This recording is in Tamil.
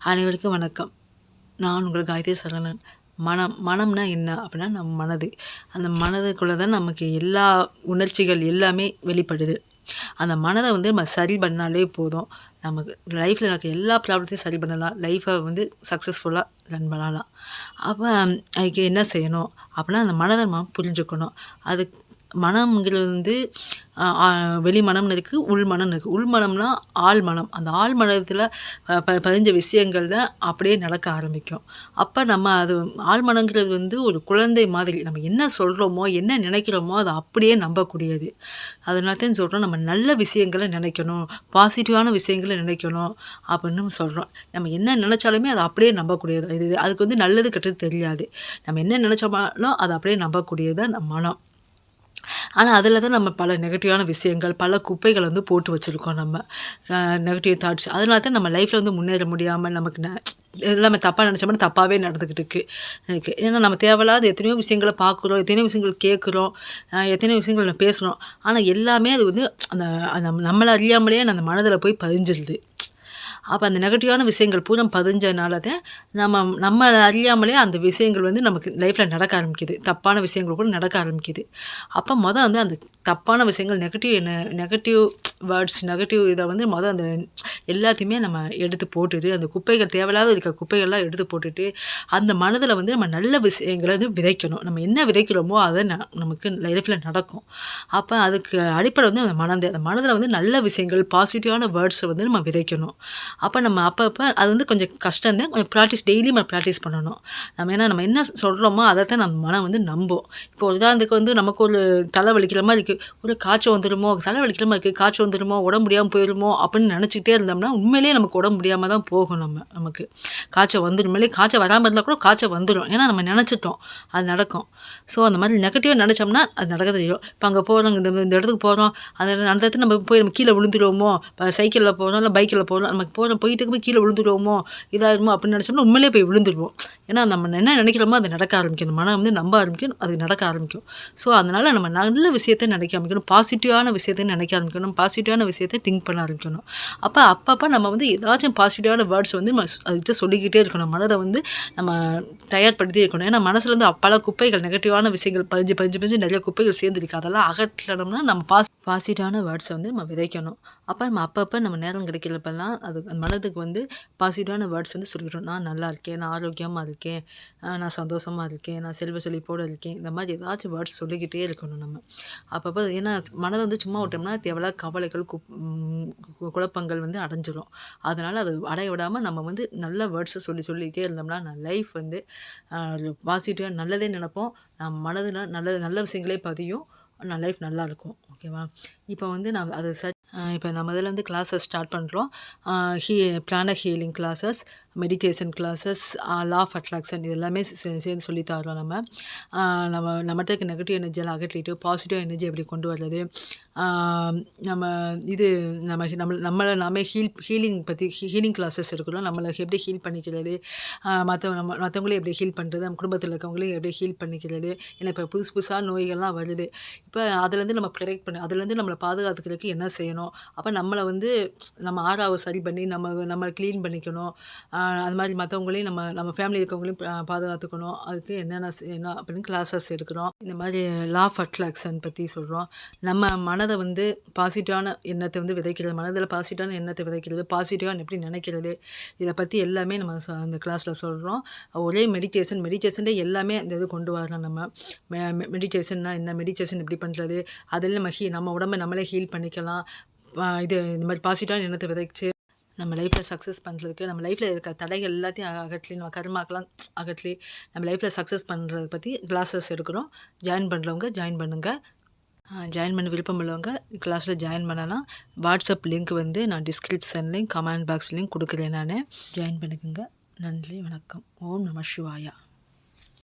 அனைவருக்கும் வணக்கம். நான் உங்கள் காயத்ரி சரவணன். மனம் மனம்னா என்ன அப்படின்னா நம்ம மனது. அந்த மனதுக்குள்ளே தான் நமக்கு எல்லா உணர்ச்சிகள் எல்லாமே வெளிப்படுது. அந்த மனதை வந்து நம்ம சரி பண்ணாலே போதும். நமக்கு லைஃப்பில் எனக்கு எல்லா ப்ராப்ளத்தையும் சரி பண்ணலாம். லைஃப்பை வந்து சக்ஸஸ்ஃபுல்லாக ரன் பண்ணலாம். அப்போ அதுக்கு என்ன செய்யணும் அப்படின்னா அந்த மனதை நம்ம புரிஞ்சுக்கணும். அதுக்கு மனம்ங்கிறது வந்து வெளி மனம்னு இருக்குது உள் மனம்னு இருக்குது உள் மனம்னா ஆள் மனம். அந்த ஆள் மனத்தில் ப பதிஞ்ச விஷயங்கள் தான் அப்படியே நடக்க ஆரம்பிக்கும். அப்போ நம்ம அது ஆள் மனங்கிறது வந்து ஒரு குழந்தை மாதிரி. நம்ம என்ன சொல்கிறோமோ என்ன நினைக்கிறோமோ அதை அப்படியே நம்பக்கூடியது. அதனால தான் சொல்கிறோம் நம்ம நல்ல விஷயங்களை நினைக்கணும் பாசிட்டிவான விஷயங்களை நினைக்கணும் அப்படின்னு சொல்கிறோம் நம்ம என்ன நினச்சாலுமே அதை அப்படியே நம்பக்கூடியது. இது அதுக்கு வந்து நல்லது கெட்டது தெரியாது. நம்ம என்ன நினச்சோமாலும் அதை அப்படியே நம்பக்கூடியது தான் நம்ம மனம். ஆனால் அதில் தான் நம்ம பல நெகட்டிவான விஷயங்கள் பல குப்பைகள் வந்து போட்டு வச்சுருக்கோம் நம்ம. நெகட்டிவ் தாட்ஸ் அதனால தான் நம்ம லைஃப்பில் வந்து முன்னேற முடியாமல் நமக்கு ந எல்லாமே தப்பாக நினச்சோம்னா தப்பாகவே நடந்துக்கிட்டு இருக்குது எனக்கு ஏன்னா நம்ம தேவையில்லாத எத்தனையோ விஷயங்களை பார்க்குறோம் எத்தனையோ விஷயங்கள் கேட்குறோம் எத்தனையோ விஷயங்கள் நம்ம பேசுகிறோம் ஆனால் எல்லாமே அது வந்து அந்த நம்ம நம்மளை அறியாமலேயே அந்த மனதில் போய் பதிஞ்சிருது. அப்போ அந்த நெகட்டிவான விஷயங்கள் பூரா பதிஞ்சனால தான் நம்ம நம்ம அறியாமலே அந்த விஷயங்கள் வந்து நமக்கு லைஃப்பில் நடக்க ஆரம்பிக்குது. தப்பான விஷயங்கள் கூட நடக்க ஆரம்பிக்குது. அப்போ மொதல் வந்து அந்த தப்பான விஷயங்கள் நெகட்டிவ் என்ன நெகட்டிவ் வேர்ட்ஸ் நெகட்டிவ் இதை வந்து மொதல் அந்த எல்லாத்தையுமே நம்ம எடுத்து போட்டுட்டு அந்த குப்பைகள் தேவையில்லாத இருக்க குப்பைகள்லாம் எடுத்து போட்டுட்டு அந்த மனதில் வந்து நம்ம நல்ல விஷயங்களை வந்து விதைக்கணும். நம்ம என்ன விதைக்கிறோமோ அதை ந நமக்கு லைஃப்பில் நடக்கும். அப்போ அதுக்கு அடிப்படை வந்து அந்த மனது அந்த மனதில் வந்து நல்ல விஷயங்கள் பாசிட்டிவான வேர்ட்ஸை வந்து நம்ம விதைக்கணும். அப்போ நம்ம அப்பப்போ அது வந்து கொஞ்சம் கஷ்டம் தான். கொஞ்சம் ப்ராக்டிஸ் டெய்லி நம்ம ப்ராக்டிஸ் பண்ணணும். நம்ம ஏன்னா நம்ம என்ன சொல்கிறோமோ அதை தான் நம்ம மனம் வந்து நம்பும். இப்போ உதாரணத்துக்கு வந்து நமக்கு ஒரு தலை வலிக்கிற மாதிரி இருக்குது ஒரு காய்ச்சல் வந்துடுமோ தலை வலிக்கிற மாதிரி இருக்குது காய்ச்சல் வந்துடுமோ உடம்பு முடியாமல் போயிடுமோ அப்படின்னு நினச்சிக்கிட்டே இருந்தோம்னா உண்மையிலேயே நமக்கு உடம்பு முடியாமல் தான் போகும் நம்ம நமக்கு. காய்ச்சல் வந்துடுமேலே காய்ச்சல் வராமல் இருந்தால் கூட காய்ச்சல் வந்துடும் ஏன்னா நம்ம நினச்சிட்டோம் அது நடக்கும். ஸோ அந்த மாதிரி நெகட்டிவாக நினச்சோம்னா அது நடக்க தெரியும் இப்போ அங்கே போகிறோம் இந்த இந்த இடத்துக்கு போகிறோம் அந்த அந்த இடத்துல நம்ம போய் நம்ம கீழே விழுந்துருவோமோ இப்போ சைக்கிளில் போகிறோம் இல்லை பைக்கில் போகிறோம் நமக்கு போகிறோம் போயிட்டு இருக்கும்போது கீழே விழுந்துருவோமோ இதாகிடுமோ அப்படின்னு நினச்சோம்னா உண்மையிலே போய் விழுந்துருவோம். ஏன்னா நம்ம என்ன நினைக்கிறோமோ அது நடக்க ஆரம்பிக்கும். மனம் வந்து நம்ப ஆரம்பிக்கும் அது நடக்க ஆரம்பிக்கும். ஸோ அதனால் நம்ம நல்ல விஷயத்தை நினைக்க ஆரம்பிக்கணும். பாசிட்டிவான விஷயத்தை நினைக்க ஆரம்பிக்கணும். பாசிட்டிவான விஷயத்தை திங்க் பண்ண ஆரம்பிக்கணும். அப்போ அப்பப்போ நம்ம வந்து ஏதாச்சும் பாசிட்டிவான வேர்ட்ஸ் வந்து அதுக்கிட்ட சொல்லிக்கிட்டே இருக்கணும். மனதை வந்து நம்ம தயார்படுத்தி இருக்கணும். ஏன்னா மனசில் வந்து பல குப்பைகள் நெகட்டிவான விஷயங்கள் பதிஞ்சு பதிஞ்சு பதிஞ்சு நிறைய குப்பைகள் சேர்ந்துருக்கு. அதெல்லாம் அகற்றணும்னா நம்ம பாஸ் பாசிட்டிவான வேர்ட்ஸை வந்து நம்ம விதைக்கணும். அப்போ நம்ம அப்பப்போ நம்ம நேரம் கிடைக்கிறப்பெல்லாம் அது மனதுக்கு வந்து பாசிட்டிவான வேர்ட்ஸ் வந்து சொல்லிக்கிறோம் நான் நல்லா இருக்கேன் நான் ஆரோக்கியமாக இருக்கேன் நான் சந்தோஷமாக இருக்கேன் நான் செல்வ செழிப்போடு இருக்கேன். இந்த மாதிரி ஏதாச்சும் வேர்ட்ஸ் சொல்லிக்கிட்டே இருக்கணும் நம்ம. அப்பப்போ ஏன்னா மனதை வந்து சும்மா விட்டோம்னா தேவையில்லாத கவலைகள் குப் குழப்பங்கள் வந்து அடைஞ்சிடும் அதனால் அது அடைய விடாமல் நம்ம வந்து நல்ல வேர்ட்ஸை சொல்லி சொல்லிக்கிட்டே இருந்தோம்னா நான் லைஃப் வந்து பாசிட்டிவாக நல்லதே நினப்போம். நம் மனதில் நல்ல நல்ல விஷயங்களே பதியும். நான் லைஃப் நல்லாயிருக்கும் ஓகேவா இப்போ வந்து நான் அது சர்ச் இப்போ நம்ம இதில் வந்து கிளாஸஸ் ஸ்டார்ட் பண்ணுறோம் ஹீ planar healing classes meditation classes law of attraction இது எல்லாமே சேர்ந்து சொல்லி தரோம் நம்ம. நம்ம நம்மகிட்ட இருக்க நெகட்டிவ் எனர்ஜியெல்லாம் அகற்றிட்டு பாசிட்டிவ் எனர்ஜி எப்படி கொண்டு வர்றது? நம்ம இது நம்ம நம்ம நம்மளை நாமே ஹீல் ஹீலிங் பற்றி ஹீலிங் கிளாஸஸ் இருக்கிறோம் நம்மளை எப்படி ஹீல் பண்ணிக்கிறது? மற்ற நம்ம மற்றவங்களையும் எப்படி ஹீல் பண்ணுறது நம்ம குடும்பத்தில் இருக்கவங்களையும் எப்படி ஹீல் பண்ணிக்கிறது? ஏன்னா இப்போ புதுசு புதுசாக நோய்கள்லாம் வருது. இப்போ அதுலேருந்து நம்ம ப்ரொடெக்ட் பண்ணி அதுலேருந்து நம்மளை பாதுகாத்துக்கிறதுக்கு என்ன செய்யணும்? அப்போ நம்மளை வந்து நம்ம ஆறாவை சரி பண்ணி நம்ம நம்மளை க்ளீன் பண்ணிக்கணும். அது மாதிரி மற்றவங்களையும் நம்ம நம்ம ஃபேமிலி இருக்கவங்களையும் பாதுகாத்துக்கணும். அதுக்கு என்னென்ன செய்யணும் அப்படின்னு கிளாஸஸ் எடுக்கிறோம். இந்த மாதிரி லா ஆஃப் அட்ராக்ஷன் பற்றி சொல்கிறோம் நம்ம மனதை வந்து பாசிட்டிவான எண்ணத்தை வந்து விதைக்கிறது மனதில் பாசிட்டிவான எண்ணத்தை விதைக்கிறது பாசிட்டிவான எப்படி நினைக்கிறது இதை பற்றி எல்லாமே நம்ம அந்த கிளாஸில் சொல்கிறோம் ஒரே மெடிடேஷன் மெடிடேஷன்லே எல்லாமே அந்த இது கொண்டு வரலாம் நம்ம. மெடிடேஷன்னா என்ன மெடிடேஷன் எப்படி பண்ணுறது அதில் நம்ம ஹீ நம்ம உடம்பை நம்மளே ஹீல் பண்ணிக்கலாம். இது இந்த மாதிரி பாசிட்டிவான எண்ணத்தை விதைச்சு நம்ம லைஃப்பில் சக்ஸஸ் பண்ணுறதுக்கு நம்ம லைஃப்பில் இருக்க தடைகள் எல்லாத்தையும் அகற்றி நம்ம கர்மாக்கெலாம் அகற்றி நம்ம லைஃப்பில் சக்ஸஸ் பண்ணுறத பற்றி கிளாஸஸ் எடுக்கிறோம் ஜாயின் பண்ணுறவங்க ஜாயின் பண்ணுங்கள் ஜாயின் பண்ண விருப்பம் உள்ளவங்க கிளாஸில் ஜாயின் பண்ணலாம். வாட்ஸ்அப் லிங்க் வந்து நான் டிஸ்கிரிப்ஷன்லேயும் கமெண்ட் பாக்ஸ்லேயும் கொடுக்குறேன் நான். ஜாயின் பண்ணிக்கோங்க. நன்றி வணக்கம். ஓம் நம சிவாயா.